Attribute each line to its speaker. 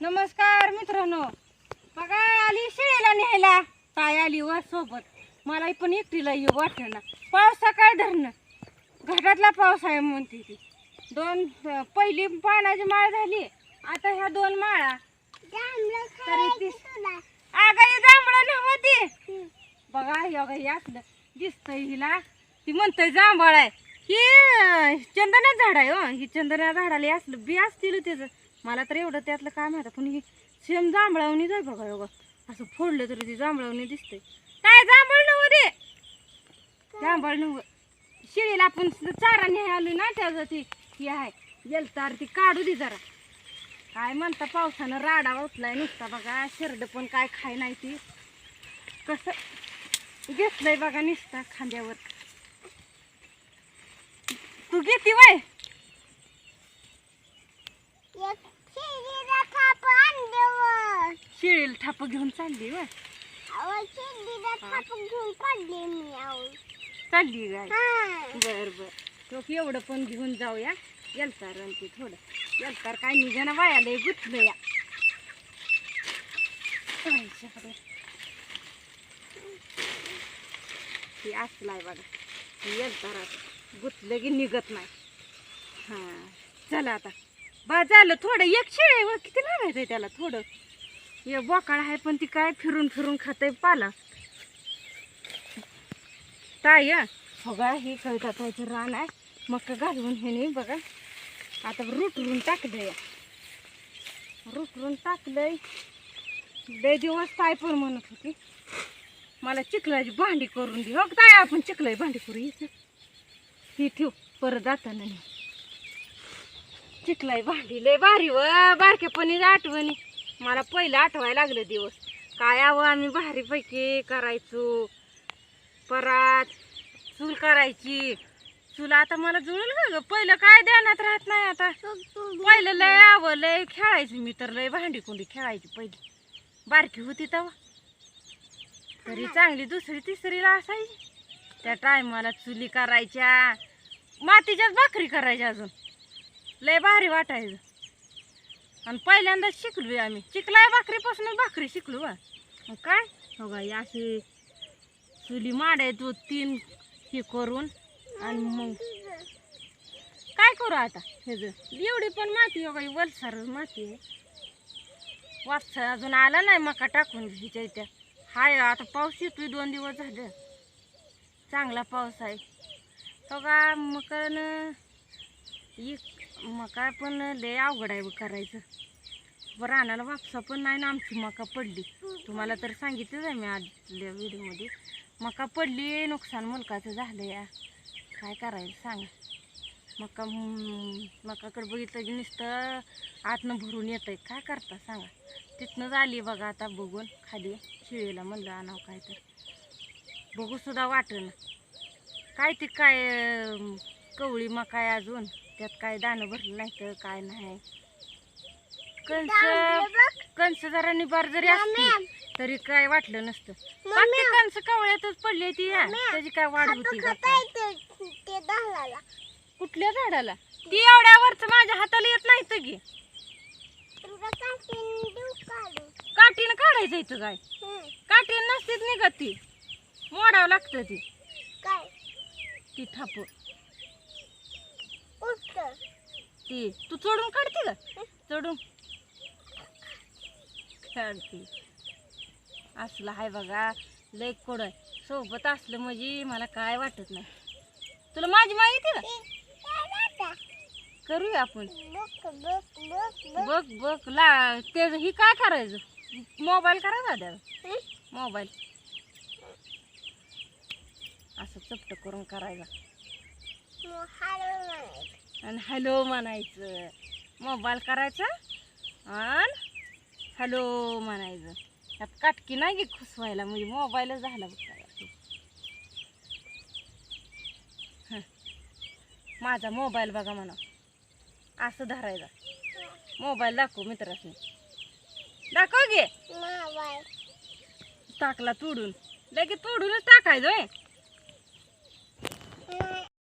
Speaker 1: नमस्कार मित्रांनो. बघा आली शिळेला न्यायला. काय आली वर सोबत. मला पण एकटीला येऊ वाटलं ना. पाऊस काय धरणं. घाटातला पाऊस आहे म्हणते ती. दोन पहिली पानाची माळ झाली. आता ह्या दोन माळा. तरी ती आगाई जांभळं नव्हती बघा हे हे असलं. दिसतंय हिला. ती म्हणतंय जांभळ आहे. ही चंदनात झाड आहे हो. ही चंदना झाडाला असलं. बी असतील त्याचं मला तर एवढं त्यातलं काय माहिती पण ही सेम जांभळावणी जाय बघा एवढं. असं फोडलं तरी ती जांभळावणी दिसते. काय जांभळ नव दे जांभळ नव शिळीला आपण चारा न्याय आलो ना त्याचं ती ही आहे. येलतार ती काढू दे जरा. काय म्हणता पावसानं राडा उठलाय नुसता बघा. शिरड पण काय खाय नाही ती. कसं? घेतलंय बघा नुसता खांद्यावर. तू घेती वय? शिळीला थाप घेऊन चालली वय चालली गाय बर बर. तो एवढं पण घेऊन जाऊया. येलतार आणि ते थोडं. येलतार काय निघाना वायाला गुतलं या. हे असलाय बघा. येलतारात गुतलं की निघत नाही. हा. चला आता. बा झालं थोडं. एक शेळ व किती लागायचंय त्याला? थोडं. हे बोकाळ आहे पण ती काय फिरून फिरून खातंय पाला. ताई बघा हे कळताचं रान आहे. मका घालवून हे नाही बघा. आता रुटरून टाकलंय. रुटरून टाकलंय. लय दिवस ताय पण म्हणत होती मला चिखलाची भांडी करून दे. हो ताई आपण चिखलाची भांडी करू इथे. ही ठेव परत जाताना नाही भांडी लय भारी व बारक्यापणी आठवणी. मला पहिलं आठवायला लागलं दिवस. काय हवं आम्ही भारीपैकी करायचो. परत चूल करायची. चूल आता मला जुळेल का ग. पहिलं काय ध्यानात राहत नाही आता. पहिलं लय आवं लय खेळायची मी तर. लय भांडी कुंडी खेळायची पहिली. बारकी होती तेव्हा. तरी चांगली दुसरी तिसरीला असायची. त्या टायमाला चुली करायच्या. मातीच्याच भाकरी करायच्या अजून. लय भारी वाटायचं. आणि पहिल्यांदा शिकलो आम्ही. चिकलाय भाकरीपासून भाकरी शिकलो बा. मग काय? हो गाई अशी चुली माडायचो तीन हे करून आणि मग काय करू आता? हे एवढी पण माती हो गाई वलसार माती आहे. वापसा अजून आला नाही मका टाकून हिच्या इथे. हाय आता पाऊस येतोय दोन दिवस झालं. चांगला पाऊस आहे. हो का मकन एक मका पण लय अवघड आहे बघ करायचं. बरं रानाला वापसा पण नाही ना आमची मका पडली. तुम्हाला तर सांगितलं आहे मी आजल्या व्हिडिओमध्ये. मका पडली नुकसान मुलकाचं झालं या. काय करायचं सांगा. मका मकाकडं मकाकडे बघितलं की नुसतं आतनं भरून येतंय. काय करता सांगा. तिथनंच आली बघा आता बघून. खाली शिळीला म्हणलं आणावं काय तर बघूसुद्धा सुद्धा काय ते काय कवळी मका आहे अजून? त्यात काय दाणं भरलं नाही तर काय नाही. कंस कंस जरा निबार जरी असती तरी काय वाटलं नसतं. बाकी कंस कवळ्यातच पडली ती हा. त्याची काय वाढ होती का काय? कुठल्या झाडाला? ती एवढ्यावरच माझ्या हाताला येत नाही तर की काठीनं काढायचं इथं काय? काठीनं नसतीच निघत ती. मोडावं लागतं ती. ती थाप. ती तू चढून काढते का? चढून. काढते. असलं आहे बघा लय कोड सोबत असलं म्हणजे मला काय वाटत नाही. तुला माझी माहिती का? करूया आपण. बघ बघ ला ते ही काय करायचं? मोबाईल करायचा त्याला. मोबाईल. असं चपट करून करायचा आणि हॅलो म्हणायचं. मोबाईल करायचा आणि हॅलो म्हणायचं. त्यात काटकी नाही की खुसवायला म्हणजे मोबाईलच झाला बघ माझा मोबाईल बघा म्हणा. असं धरायचा. मोबाईल दाखव मित्रासनी. दाखव घे टाकला तोडून. लगेच तोडूनच टाकायचं